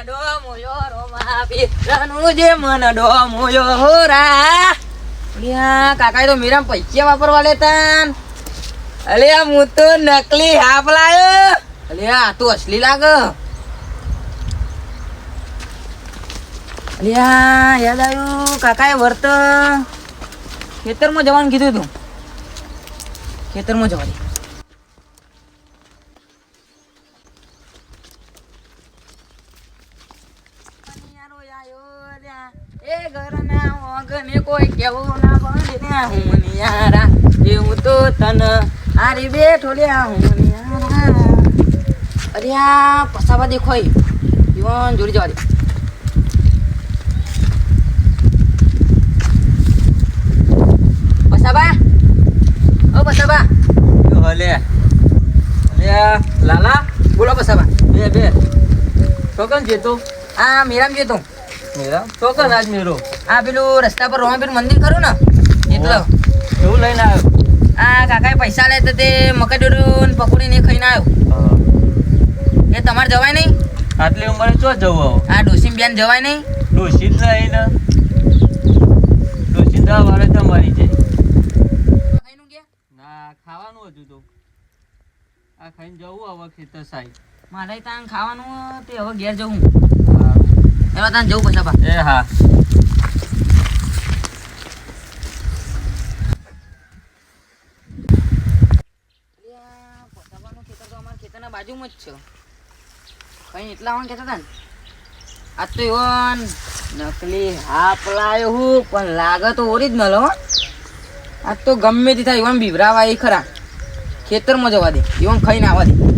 જે મન રોમા પિત્રનું જે મન ડોમોયો હોરા અલ્યા કાકાએ તો મીરામ પૈસા વાપરવા લેતા અલ્યા, હું તો નકલી હાફ લાયો. અલ્યા, આ તો અસલી લાગે. અલ્યા, યાદ આવ્યું? કાકાએ વર્ત ખેતરમાં જવાનું કીધું તું ખેતરમાં જવાની એ કોઈ કેવું ના બને હું નિયારા. એવું તો તન આરી બેઠો લ્યા હું નિયારા. અરે આ પસાવા દેખો જીવન જોડી જવા દે. પસાબા ઓ પસાબા હલે? લે લાલા બોલો પસાબા બે બે. છોકન જેતો આ મીરામ તું મેરા આજ મેરો આ પેલું રસ્તા પર રોમાપીર મંદિર ખરું ને? એટલે એવું લઈને આવ્યો? આ કાકાએ પૈસા લે તો તે મકડોરું પકોડીને ખાઈને આવ્યો. એ તમારે જવાય નહીં? આટલી ઉંમરે ચો જવું આ ડોસીમ બેન જવાય નહીં? ડોસી જ નહીં ને. ડોસી દવા વાળે તમારી છે ના ખાવાનું હતું તો. આ ખાઈને જવું હવે ખેતર સાહેબ. મારે ત્યાં ખાવાનું તે હવે ઘેર જવું. એમાં ત્યાં જવું પછી બા. એ હા. બાજુમાં જ છે. કઈ એટલા આવવાનું કહેતા હતા ને આજ તો એવો નકલી હું પણ લાગે તો ઓરિજિનલ હો. આજ તો ગમે તે થાય બીવરાવા એ ખરા. ખેતરમાં જવા દે એવા ખાઈને આવવા દે.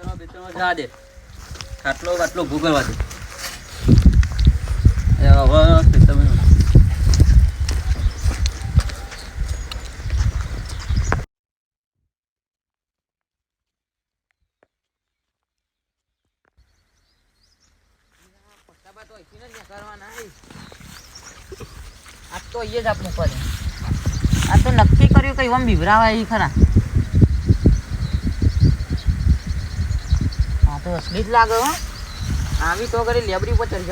હવે ખેતરમાં બેતરમાં જા દે. ખાટલો હવે ખેતરમાં પત્તાબા તો અહીંથી જ આપણું કરે આ તો નક્કી કર્યું કે બીવરાવા એ ખરા આ તો અસલી જ લાગે હો. આવી તો કરી લેબરી ઉપર ચડી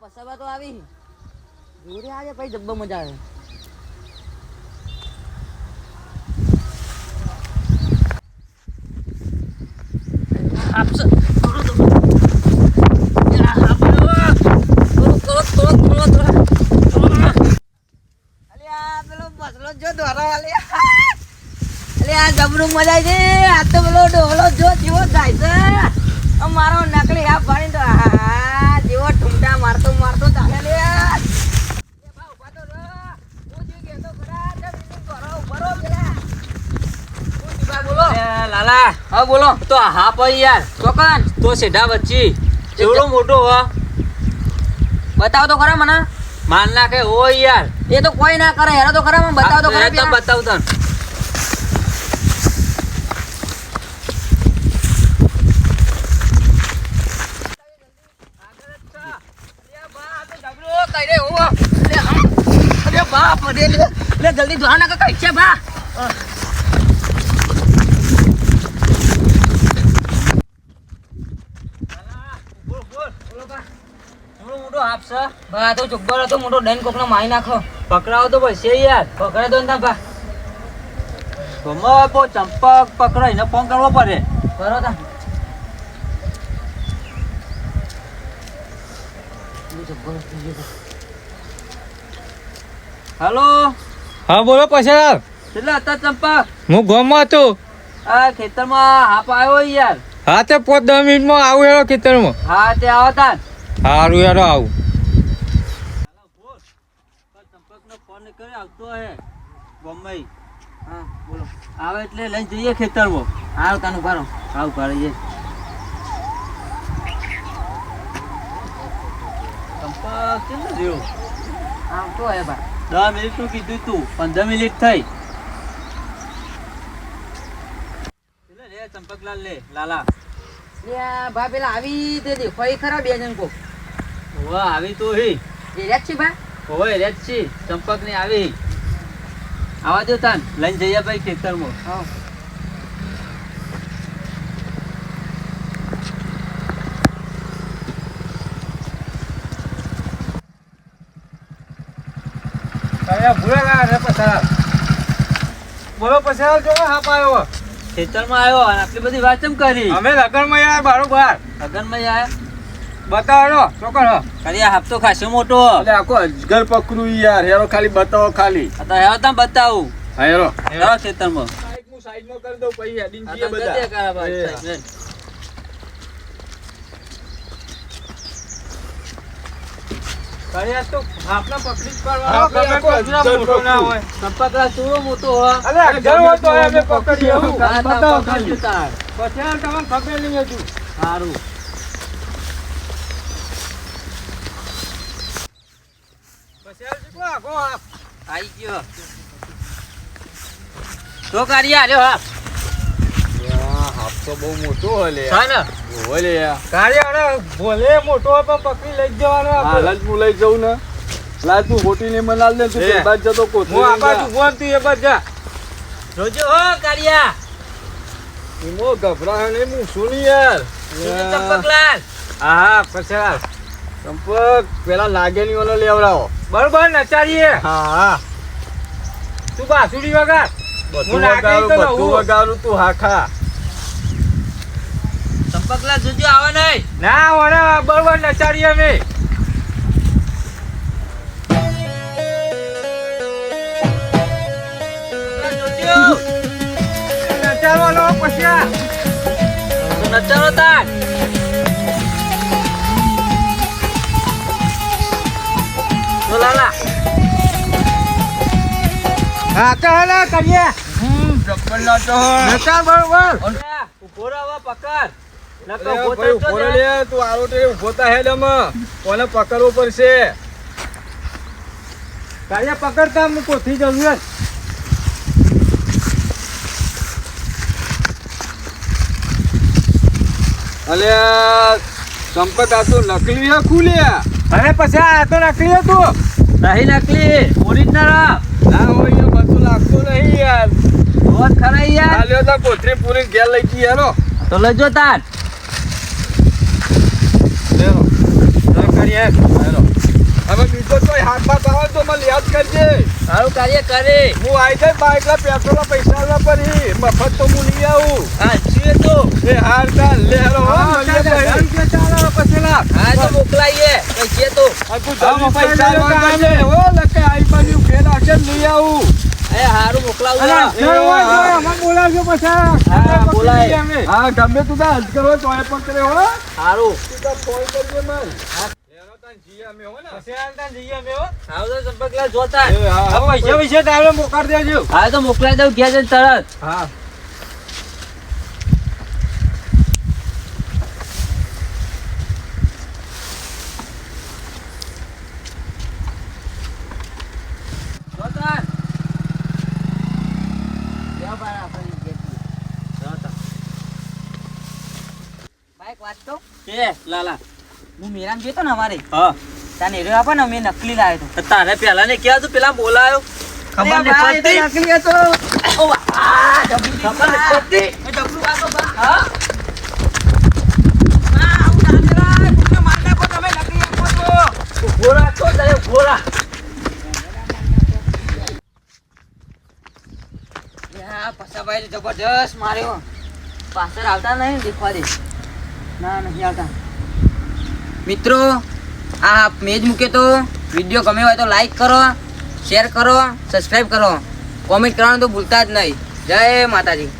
પસાવા તો આવી. જોરે આજે પછી જબ્બા મજા આવે આપશે થોડું તો યા, આપો. થોડું, થોડું, થોડું, થોડું, થોડું. થોડું. અલ્યા, પેલો બસલો જો દોરો અલ્યા. અલ્યા, જબરું મજા છે. આ તો પેલો ડોલો જો જીવો જાય છે. મારો નકલી આ પાડીને તો આ જેવો ઠુમટા મારતો મારતો ચાલે લે એ બા, ઊભા તો રહો. હું જે કહેતો ખરા, તે બીજું કરો, ઊભા રહો પેલા. હું જીભા બોલો એ લાલા હા બોલો તો હા ભાઈ યાર. ચોકન તો સેઢા વચ્ચી. એવડો મોટો હો. બતાવ તો ખરા મને. માન નાખે ઓ યાર. એ તો કોઈ ના કરે હેરો તો ખરા મને બતાવો તો ખરા એ બતાવ પેલા. બાપ તને જલ્દી ધોવા કઈ છે બા બોલ બોલ એવડો આપશે ભાઈ આ તો જબ્બર હતો મોટો ડન કોકનો મારી નાખો. પકડાવો તો પછી યાર. પકડે તો ના ભા ગમો બહુ ચંપક પકડાઈને ફોન કરવો પડે. કરો તા. હાલો? હા બોલો પછાડ કેટલા હતા ચંપક? હું ગામમાં હતો. આ ખેતરમાં હાપ આવ્યો યાર. હા તે પોત દસ મિનિટમાં આવું હેરો ખેતરમાં. હા તે આવતા સારું યાર આવું. ચંપકનો આવતો હા બોલો. આવે એટલે લઈ જઈએ ખેતરમાં. હારું તાનું ભરો આવું ચંપક કેમ રહ્યો આમ તો હે બા દસ મિનિટનું કીધું તું પંદર મિનિટ થઈ લે, લે ચંપકલાલ લે લાલા. આ પેલા આવી તે દેખાય ખરા બે જણ કો હોવા આવી તો હી. એ રહ્યા છે ભા હોવે રે છે. ચંપક ને આવી. આવા દો તાન લઈને જઈએ ભાઈ ખેતરમાં. હા. બોલો પછી જો હા પાયો. ખેતરમાં આવ્યો અને આટલી બધી વાત કેમ કરી? અમે લગનમાં યાર બારોબાર લગનમાં આયા બતાવો ચોકડ કરી? આ હપ્તો ખાસો મોટો. એટલે આખો અજગર પકડું યાર. હેરો ખાલી બતાવો ખાલી. તો હેવો તમ બતાવું. હેરો. હેવો ખેતરમાં. સાઈડમાં કરી દઉં પછી હેડીને આ બધા. જજે કારા બાદ એ. સાહેબ, લે. કર્યા તો આપણા પકડી જ હા, પાડવાનો આપણે આપણે આખો કોઈ મોટો ના હોય ચંપકલાલ ચૂરો મોટો હો અલે અગર હોય તો અમે પકડીએ પકડીએ. હું. આ તાર બતાવો ખાલી. તાર. પછાડ તમને ખબર નહીં સારું. આઈ ગયો તો કરી આલ્યો હા તો બહુ મોટો હોય હા ને? હોલે અરે ભોલે મોટો હોય પણ પકડી લઈ જવાનો હા. હું લઈ જઉં ને. લાજ તું ખોટી ને મનાલ દે તું એ. પેલા જતો કો હું આ બાજુ ફોન તું એ બાજ જા. જોજો હો કારિયા ઈમો ગભરાય નહીં હું સુની યાર ચંપકલાલ? હા પછાલ ચંપક પેલા લાગે નહીં ઓલો લેવડાવો. બરોબર નચારીએ. હા. હા તું બાસુડી વગાડ. બધું વગાડું બધું વગાડું તું હા ચંપકલાલ જોજો આવે નહીં. ના ઓને બરોબર નચારીએ અમે. જોજો નચારવાનો પછી આ. તો નચારો તાર. તો લાલા. હા તો હેલે કરીએ. ચપ્પલ ના તો. નચાર બરોબર ઊભો રહો પકડ. ભાઈ ઊભો લે, તું આરોટે ઊભો થા હેડ એમાં. કોને પકડવો પડશે? કાર્ય પકડતા હું કોથી જરૂરત અલ્યા સંપત આ તો નકલી હે ખુલ્યા અરે પછી આ તો નકલી હતું નહીં નકલી ઓરિજિનલ. ના હોય બધું લાગતું નહીં યાર. બહુ ખરા યાર. કોથરી તા પૂરી ઘેર લઈ ગઈ તો જો તાર. કરીએ હવે બીજો કોઈ હાથ બાથ આવે તો મને યાદ કરજે. સારું કાર્ય કરે. હું આવી જાય બાઈક લા પેટ્રોલ પૈસા ના પડી. મફત તો હું લઈ આવું. હા છીએ તો. એ હાર ચાલ લે હેરો હો, તો મોકલાઈએ કઈ તો. પૈસા. હો, લકે આઈ બાજુ ફેર આવશે લઈ આવું. એ હારું મોકલાવું બોલાવજો પછી. હા, બોલાય. અમે. હા ગમે તું તો હજ કરો ચોય પણ કરે હો. હારું. તું તો ફોન કરજે મન. મોકલાઈ દઉં ઘેર તરત હા વાત લાલા હું મેરામ જોઈતો ને અમારે? હા. ત્યાં નેરો આપો ને મેં નકલી લાવ્યો તો. તારે પેલા ને ક્યાં તું પેલા બોલાયો. ખબર પડતી નકલી હતો. ઓ આ ડબલી ખબર નહીં પડતી એ ડબલું વાગો બા. હા? તારે પસાભાઈ જબરજસ્ત માર્યો. પાછળ આવતા નહીં દેખવા દે. ના નહીં આવતા. મિત્રો, આ મેજ મૂકે તો. વીડિયો ગમે હોય તો લાઈક કરો શેર કરો સબસ્ક્રાઈબ કરો. કોમેન્ટ કરવાનું તો ભૂલતા જ નહીં. જય માતાજી.